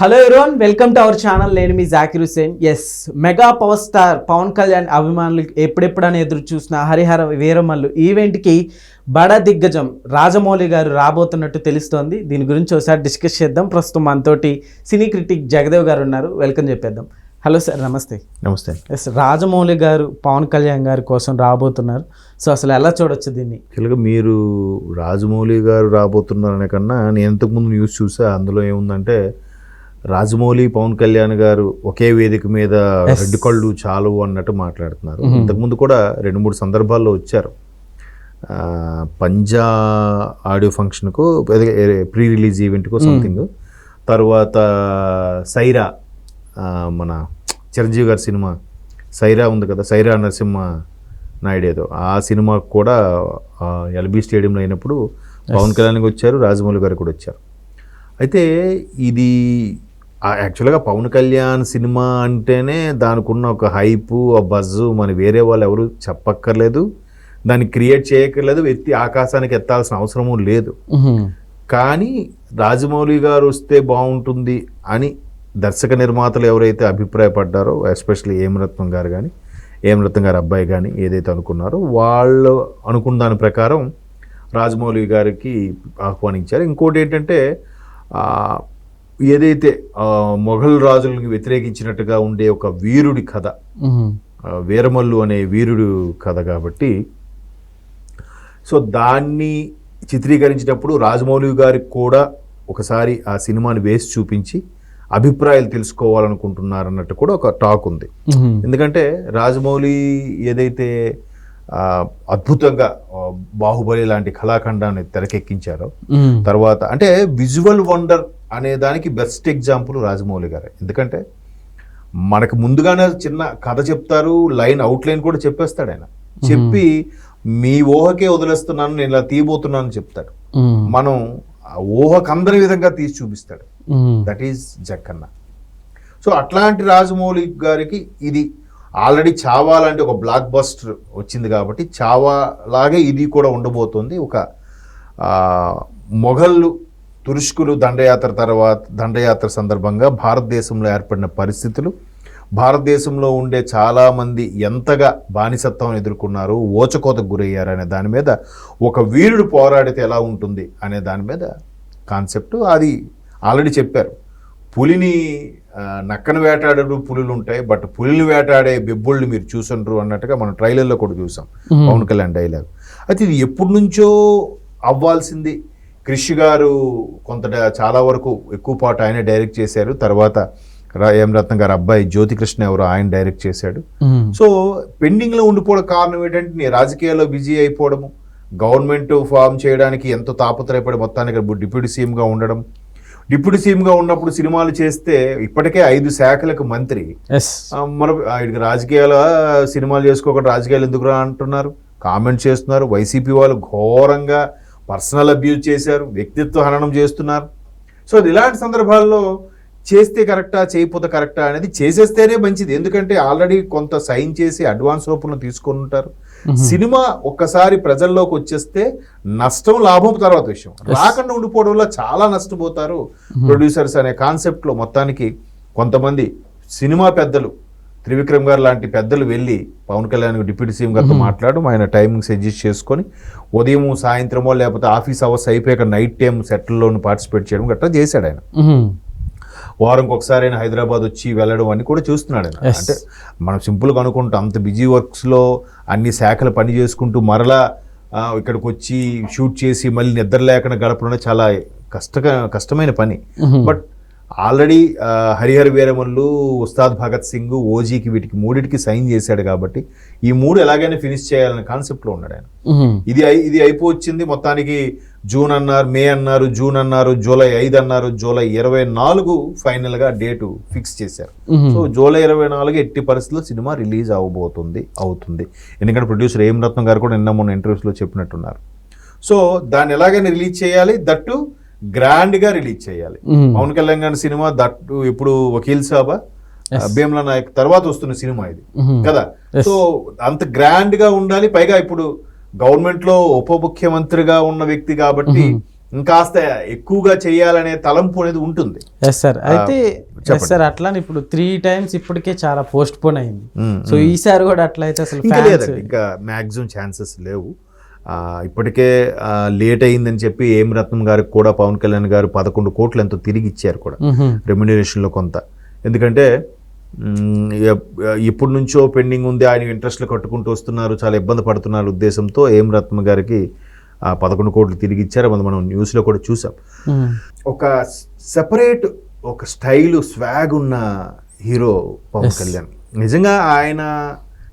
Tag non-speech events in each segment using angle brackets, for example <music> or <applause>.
Hello everyone welcome to our channel నేను మీ Zakir Hussain yes mega power star Pawan Kalyan అభిమానులు ఎప్పుడెప్పుడని ఎదురు చూసిన హరిహర వీరమల్లు ఈవెంట్కి బడ దిగ్గజం రాజమౌళి గారు రాబోతున్నట్టు తెలుస్తోంది. దీని గురించి ఒకసారి డిస్కస్ చేద్దాం. ప్రస్తుతం మనతోటి సినీ క్రిటిక్ జగదేవ్ గారు ఉన్నారు. వెల్కమ్ చెప్పేద్దాం. హలో సార్ నమస్తే. నమస్తే. ఎస్ రాజమౌళి గారు పవన్ కళ్యాణ్ గారి కోసం రాబోతున్నారు. సో అసలు ఎలా చూడొచ్చు దీన్ని? యాక్చువల్గా మీరు రాజమౌళి గారు రాబోతున్నారనే కన్నా నేను ఇంతకుముందు న్యూస్ చూసా అందులో ఏముందంటే రాజమౌళి పవన్ కళ్యాణ్ గారు ఒకే వేదిక మీద రెడ్ కళ్ళు చాలు అన్నట్టు మాట్లాడుతున్నారు. ఇంతకుముందు కూడా రెండు మూడు సందర్భాల్లో వచ్చారు. పంజా ఆడియో ఫంక్షన్కు ప్రీ రిలీజ్ ఈవెంట్కు సంథింగ్. తర్వాత సైరా మన చిరంజీవి గారి సినిమా. సైరా ఉంది కదా సైరా నరసింహ నాయుడు ఏదో. ఆ సినిమాకు కూడా ఎల్బీ స్టేడియంలో అయినప్పుడు పవన్ కళ్యాణ్కి వచ్చారు రాజమౌళి గారు కూడా వచ్చారు. అయితే ఇది యాక్చువల్గా పవన్ కళ్యాణ్ సినిమా అంటేనే దానికి ఉన్న ఒక హైపు ఆ బజ్జు మన వేరే వాళ్ళు ఎవరు చెప్పక్కర్లేదు. దాన్ని క్రియేట్ చేయక్కర్లేదు. ఎత్తి ఆకాశానికి ఎత్తాల్సిన అవసరము లేదు. కానీ రాజమౌళి గారు వస్తే బాగుంటుంది అని దర్శక నిర్మాతలు ఎవరైతే అభిప్రాయపడ్డారో ఎస్పెషల్లీ ఏమరత్నం గారు కానీ ఏమరత్నం గారి అబ్బాయి కానీ ఏదైతే అనుకున్నారో వాళ్ళు అనుకున్న దాని ప్రకారం రాజమౌళి గారికి ఆహ్వానించారు. ఇంకోటి ఏంటంటే ఏదైతే మొఘల్ రాజులకు వ్యతిరేకించినట్టుగా ఉండే ఒక వీరుడి కథ వీరమల్లు అనే వీరుడు కథ కాబట్టి సో దాన్ని చిత్రీకరించినప్పుడు రాజమౌళి గారికి కూడా ఒకసారి ఆ సినిమాని వేసి చూపించి అభిప్రాయాలు తెలుసుకోవాలనుకుంటున్నారన్నట్టు కూడా ఒక టాక్ ఉంది. ఎందుకంటే రాజమౌళి ఏదైతే అద్భుతంగా బాహుబలి లాంటి కళాఖండాన్ని తెరకెక్కించారో తర్వాత అంటే విజువల్ వండర్ అనే దానికి బెస్ట్ ఎగ్జాంపుల్ రాజమౌళి గారే. ఎందుకంటే మనకు ముందుగానే చిన్న కథ చెప్తారు లైన్ అవుట్ లైన్ కూడా చెప్పేస్తాడు ఆయన. చెప్పి మీ ఊహకే వదిలేస్తున్నాను నేను ఇలా తీయబోతున్నాను చెప్తాడు. మనం ఆ ఊహకు అందరి విధంగా తీసి చూపిస్తాడు. That is Jakkanna. సో అట్లాంటి రాజమౌళి గారికి ఇది ఆల్రెడీ చావా లాంటి ఒక బ్లాక్ బస్టర్ వచ్చింది కాబట్టి చావా లాగే ఇది కూడా ఉండబోతుంది. ఒక మొఘళ్ళు తురుష్కులు దండయాత్ర తర్వాత దండయాత్ర సందర్భంగా భారతదేశంలో ఏర్పడిన పరిస్థితులు. భారతదేశంలో ఉండే చాలామంది ఎంతగా బానిసత్వం ఎదుర్కొన్నారు ఓచకోతకు గురయ్యారు అనే దాని మీద ఒక వీరుడు పోరాడితే ఎలా ఉంటుంది అనే దాని మీద కాన్సెప్ట్ అది ఆల్రెడీ చెప్పారు. పులిని నక్కను వేటాడరు పులులు ఉంటాయి. బట్ పులిని వేటాడే బెబ్బుల్ని మీరు చూసుండ్రు అన్నట్టుగా మనం ట్రైలర్లో కూడా చూసాం. పవన్ కళ్యాణ్ డైలాగ్ అయితే ఇది ఎప్పటి నుంచో అవ్వాల్సింది క్రిష్ గారు కొంత చాలా వరకు ఎక్కువ పాటు ఆయన డైరెక్ట్ చేశారు. తర్వాత ఎం రత్నం గారు అబ్బాయి జ్యోతికృష్ణ ఎవరు ఆయన డైరెక్ట్ చేశాడు. సో పెండింగ్లో ఉండిపోవడం కారణం ఏంటంటే నీ రాజకీయాల్లో బిజీ అయిపోవడము గవర్నమెంట్ ఫామ్ చేయడానికి ఎంతో తాపత్రయపడి మొత్తానికి డిప్యూటీ సీఎంగా ఉండడం. డిప్యూటీ సీఎంగా ఉన్నప్పుడు సినిమాలు చేస్తే ఇప్పటికే ఐదు శాఖలకు మంత్రి. మన ఆయనకి రాజకీయాల సినిమాలు చేసుకోకుండా రాజకీయాలు ఎందుకు రా అంటున్నారు? కామెంట్ చేస్తున్నారు. వైసీపీ వాళ్ళు ఘోరంగా పర్సనల్ అబ్యూజ్ చేశారు వ్యక్తిత్వ హననం చేస్తున్నారు. సో ఇలాంటి సందర్భాల్లో చేస్తే కరెక్టా చేయకపోతే కరెక్టా అనేది చేసేస్తేనే మంచిది. ఎందుకంటే ఆల్రెడీ కొంత సైన్ చేసి అడ్వాన్స్ రూపంలో తీసుకొని ఉంటారు. సినిమా ఒక్కసారి ప్రజల్లోకి వచ్చేస్తే నష్టం లాభం తర్వాత విషయం. రాకుండా ఉండిపోవడం వల్ల చాలా నష్టపోతారు ప్రొడ్యూసర్స్ అనే కాన్సెప్ట్లో మొత్తానికి కొంతమంది సినిమా పెద్దలు. త్రివిక్రమ్ గారు లాంటి పెద్దలు వెళ్ళి పవన్ కళ్యాణ్ డిప్యూటీ సీఎం గారితో మాట్లాడడం ఆయన టైమింగ్స్ అడ్జస్ట్ చేసుకొని ఉదయం సాయంత్రమో లేకపోతే ఆఫీస్ అవర్స్ అయిపోయాక నైట్ టైం సెట్లలోను పార్టిసిపేట్ చేయడం గట్రా చేశాడు ఆయన. వారంకి ఒకసారి ఆయన హైదరాబాద్ వచ్చి వెళ్ళడం అని కూడా చూస్తున్నాడు ఆయన. అంటే మనం సింపుల్గా అనుకుంటాం అంత బిజీ వర్క్స్లో అన్ని శాఖలు పని చేసుకుంటూ మరలా ఇక్కడికి వచ్చి షూట్ చేసి మళ్ళీ నిద్ర లేకుండా గడపడం చాలా కష్ట కష్టమైన పని. బట్ ఆల్రెడీ హరిహర వీరమల్లు ఉస్తాద్ భగత్ సింగ్ ఓజీకి వీటికి మూడిటికి సైన్ చేశాడు కాబట్టి ఈ మూడు ఎలాగైనా ఫినిష్ చేయాలనే కాన్సెప్ట్లో ఉన్నాడు ఆయన. ఇది ఇది అయిపోవచ్చింది మొత్తానికి జూన్ అన్నారు మే అన్నారు జూన్ అన్నారు జూలై ఐదు అన్నారు జూలై ఇరవై నాలుగు ఫైనల్గా డేటు ఫిక్స్ చేశారు. సో జూలై ఇరవై నాలుగు ఎట్టి పరిస్థితుల్లో సినిమా రిలీజ్ అవబోతుంది అవుతుంది. ఎందుకంటే ప్రొడ్యూసర్ ఏం రత్నం గారు కూడా నిన్న మొన్న interviews లో చెప్పినట్టున్నారు. సో దాన్ని ఎలాగైనా రిలీజ్ చేయాలి. దట్టు గ్రాండ్గా రిలీజ్ చేయాలి. పవన్ కళ్యాణ్ గారి సినిమా దట్టు ఇప్పుడు వకీల్ సాబా భీమ్లా నాయక్ తర్వాత వస్తున్న సినిమా ఇది. కదా? సో అంత గ్రాండ్గా ఉండాలి. పైగా ఇప్పుడు గవర్నమెంట్లో ఉప ముఖ్యమంత్రిగా ఉన్న వ్యక్తి కాబట్టి ఇంకాస్త ఎక్కువగా చేయాలనే తలంపు అనేది ఉంటుంది. ఎస్ సార్ అయితే. ఎస్ సార్ అట్లానే ఇప్పుడు త్రీ టైమ్స్ ఇప్పటికే చాలా పోస్ట్ పోన్ అయింది. సో ఈసారి కూడా అట్లయితే అసలు ఇంకా మ్యాక్సిమం ఛాన్సెస్ లేవు. ఇప్పటికే లేట్ అయిందని చెప్పి ఏం రత్నం గారికి కూడా పవన్ కళ్యాణ్ గారు పదకొండు కోట్లు ఎంతో తిరిగి ఇచ్చారు కూడా. రెమ్యునరేషన్లో కొంత ఎందుకంటే మ్, ఎప్- ఇప్పటి నుంచో పెండింగ్ ఉంది ఆయన ఇంట్రెస్ట్లు కట్టుకుంటూ వస్తున్నారు చాలా ఇబ్బంది పడుతున్నారు ఉద్దేశంతో ఏం రత్నం గారికి ఆ పదకొండు కోట్లు తిరిగి ఇచ్చారు అది మనం న్యూస్లో కూడా చూసాం. ఒక సెపరేట్ ఒక స్టైల్ స్వాగ్ ఉన్న హీరో పవన్. కళ్యాణ్ నిజంగా ఆయన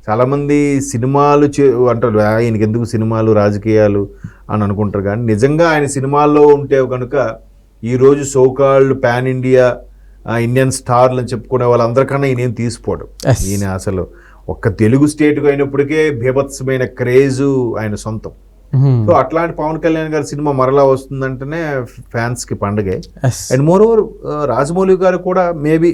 చాలామంది సినిమాలు చే అంటారు "ఆ, ఈయనకి ఎందుకు సినిమాలు రాజకీయాలు అని అనుకుంటారు కానీ నిజంగా ఆయన సినిమాల్లో ఉంటే కనుక ఈరోజు సోకాల్డ్ పాన్ ఇండియా ఇండియన్ స్టార్లు అని చెప్పుకునే వాళ్ళందరికన్నా ఈయన ఏం తీసిపోవడం Yes. ఈయన అసలు ఒక్క తెలుగు స్టేట్కి అయినప్పటికే బీభత్సమైన క్రేజు ఆయన సొంతం. సో అట్లాంటి పవన్ కళ్యాణ్ గారి సినిమా మరలా వస్తుందంటేనే ఫ్యాన్స్కి పండగే. అండ్ మోర్ ఓవర్ రాజమౌళి గారు కూడా మేబీ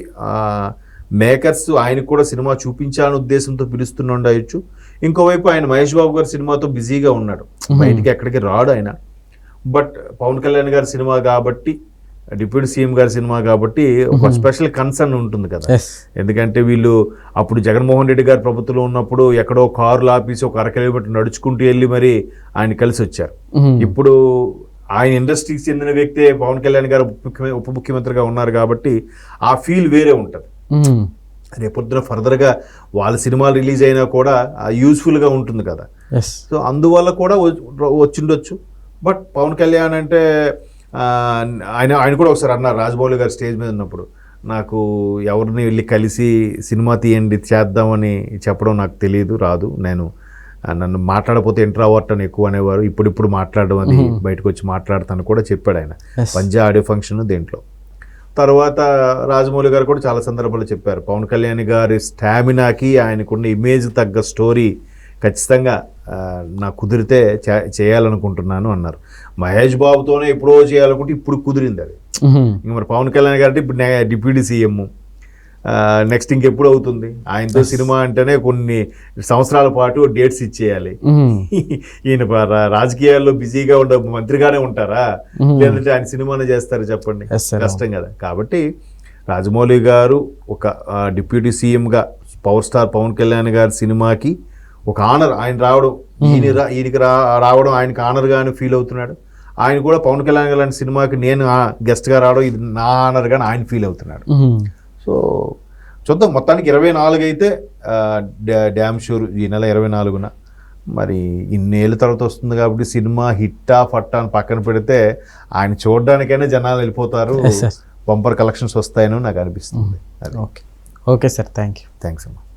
మేకర్స్ ఆయనకు కూడా సినిమా చూపించాలనే ఉద్దేశంతో పిలుస్తున్న ఉండవచ్చు ఇంకోవైపు ఆయన మహేష్ బాబు గారి సినిమాతో బిజీగా ఉన్నాడు. బయటికి ఎక్కడికి రాడు ఆయన. బట్ పవన్ కళ్యాణ్ గారి సినిమా కాబట్టి డిప్యూటీ సీఎం గారి సినిమా కాబట్టి ఒక స్పెషల్ కన్సర్న్ ఉంటుంది కదా. ఎందుకంటే వీళ్ళు అప్పుడు జగన్మోహన్ రెడ్డి గారి ప్రభుత్వంలో ఉన్నప్పుడు ఎక్కడో కారులు ఆపేసి ఒక అర కిలోమీటర్ నడుచుకుంటూ వెళ్ళి మరి ఆయన కలిసి వచ్చారు. ఇప్పుడు ఆయన ఇండస్ట్రీకి చెందిన వ్యక్తే పవన్ కళ్యాణ్ గారు ఉప ముఖ్యమ- ఉప ముఖ్యమంత్రిగా ఉన్నారు కాబట్టి ఆ ఫీల్ వేరే ఉంటుంది. రేపొద్దున ఫర్దర్గా వాళ్ళ సినిమాలు రిలీజ్ అయినా కూడా యూస్ఫుల్గా ఉంటుంది కదా. సో అందువల్ల కూడా వచ్చిండొచ్చు. బట్ పవన్ కళ్యాణ్ అంటే ఆయన ఆయన కూడా ఒకసారి అన్నారు రాజమౌళి గారు స్టేజ్ మీద ఉన్నప్పుడు నాకు ఎవరిని వెళ్ళి కలిసి సినిమా తీయండి చేద్దామని చెప్పడం నాకు తెలియదు రాదు. నేను నన్ను మాట్లాడకపోతే ఇంట్రావర్ట్ అని ఎక్కువ అనేవారు. ఇప్పుడు ఇప్పుడు మాట్లాడడం అది బయటకు వచ్చి మాట్లాడతాను కూడా చెప్పాడు ఆయన. పంజా ఆడియో ఫంక్షన్ దేంట్లో. తర్వాత రాజమౌళి గారు కూడా చాలా సందర్భాల్లో చెప్పారు. పవన్ కళ్యాణ్ గారి స్టామినాకి ఆయనకున్న ఇమేజ్ తగ్గ స్టోరీ ఖచ్చితంగా నాకు కుదిరితే చేయాలనుకుంటున్నాను అన్నారు. మహేష్ బాబుతోనే ఎప్పుడో చేయాలనుకుంటే ఇప్పుడు కుదిరింది అది. ఇంక మరి పవన్ కళ్యాణ్ గారి ఇప్పుడు నే- డిప్యూటీ సీఎం. నెక్స్ట్ ఇంకెప్పుడు అవుతుంది? ఆయనతో సినిమా అంటేనే కొన్ని సంవత్సరాల పాటు డేట్స్ ఇచ్చేయాలి. <laughs> ఈయన రాజకీయాల్లో బిజీగా ఉండ మంత్రిగానే ఉంటారా. లేదంటే ఆయన సినిమానే చేస్తారు చెప్పండి. కష్టం కదా. కాబట్టి రాజమౌళి గారు ఒక డిప్యూటీ సీఎంగా పవర్ స్టార్ పవన్ కళ్యాణ్ గారి సినిమాకి ఒక ఆనర్ ఆయన రావడం ఈయన ఈయనకి రా రావడం ఆయనకి ఆనర్ గానే ఫీల్ అవుతున్నాడు. ఆయన కూడా పవన్ కళ్యాణ్ గారి సినిమాకి నేను గెస్ట్గా రావడం ఇది నా ఆనర్ గాని ఆయన ఫీల్ అవుతున్నాడు. సో చూద్దాం. మొత్తానికి ఇరవై నాలుగు అయితే డ్యామ్ షూర్ ఈ నెల ఇరవై నాలుగున. మరి ఇన్నేళ్ళ తర్వాత వస్తుంది కాబట్టి సినిమా హిట్టా ఫట్టా అని పక్కన పెడితే ఆయన చూడడానికైనా జనాలు వెళ్ళిపోతారు. బంపర్ కలెక్షన్స్ వస్తాయని నాకు అనిపిస్తుంది. Okay okay sir thank you thanks అమ్మా.